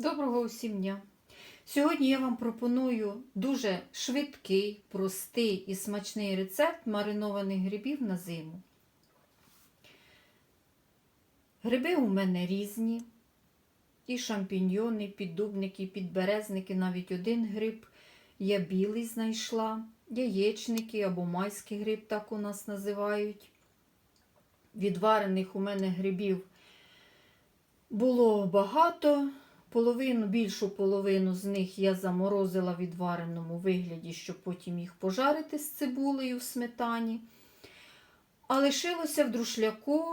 Доброго усім дня! Сьогодні я вам пропоную дуже швидкий, простий і смачний рецепт маринованих грибів на зиму. Гриби у мене різні. І шампіньйони, піддубники, підберезники, навіть один гриб. Я білий знайшла, яєчники або майський гриб, так у нас називають. Відварених у мене грибів було багато. Половину, більшу половину з них я заморозила в відвареному вигляді, щоб потім їх пожарити з цибулею в сметані. А лишилося в друшляку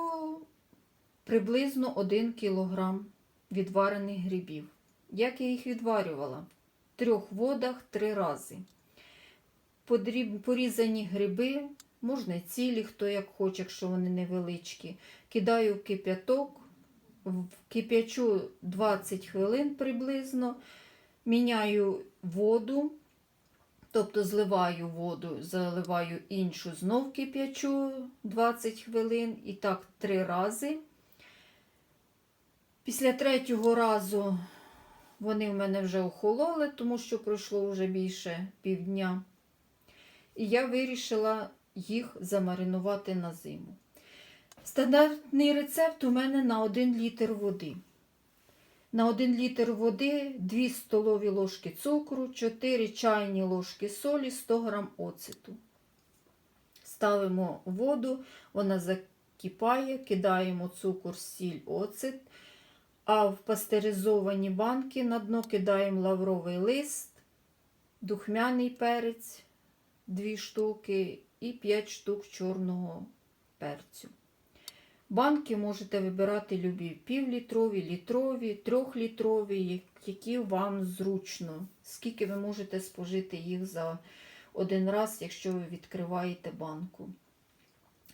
приблизно 1 кг відварених грибів. Як я їх відварювала? В трьох водах три рази. Подріб- Порізані гриби, можна цілі, хто як хоче, якщо вони невеличкі. Кидаю в кип'яток, кип'ячу 20 хвилин приблизно, міняю воду, тобто зливаю воду, заливаю іншу, знов кип'ячу 20 хвилин і так три рази. Після третього разу вони в мене вже охололи, тому що пройшло вже більше півдня. І я вирішила їх замаринувати на зиму. Стандартний рецепт у мене на 1 літр води. На 1 літр води 2 столові ложки цукру, 4 чайні ложки солі, 100 г оцету. Ставимо воду, вона закипає, кидаємо цукор, сіль, оцет. А в пастеризовані банки на дно кидаємо лавровий лист, духмяний перець 2 штуки і 5 штук чорного перцю. Банки можете вибирати любі півлітрові, літрові, трьохлітрові, які вам зручно. Скільки ви можете спожити їх за один раз, якщо ви відкриваєте банку.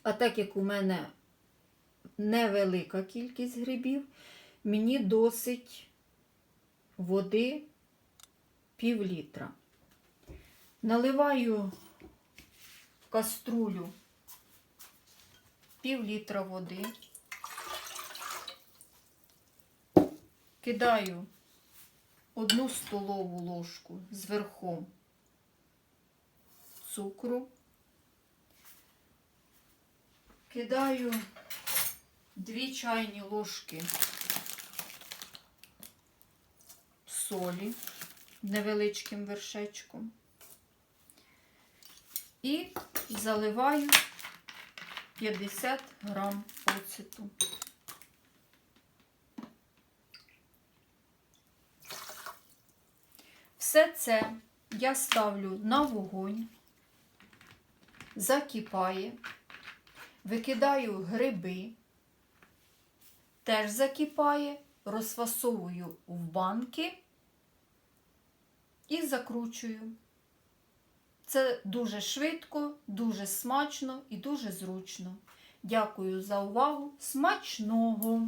А так як у мене невелика кількість грибів, мені досить води пів літра. Наливаю в каструлю пів літра води. Кидаю одну столову ложку зверху цукру. Кидаю дві чайні ложки солі невеличким вершечком і заливаю 50 грам оцету. Все це я ставлю на вогонь, закипає, викидаю гриби, теж закипає, розфасовую в банки і закручую. Це дуже швидко, дуже смачно і дуже зручно. Дякую за увагу. Смачного!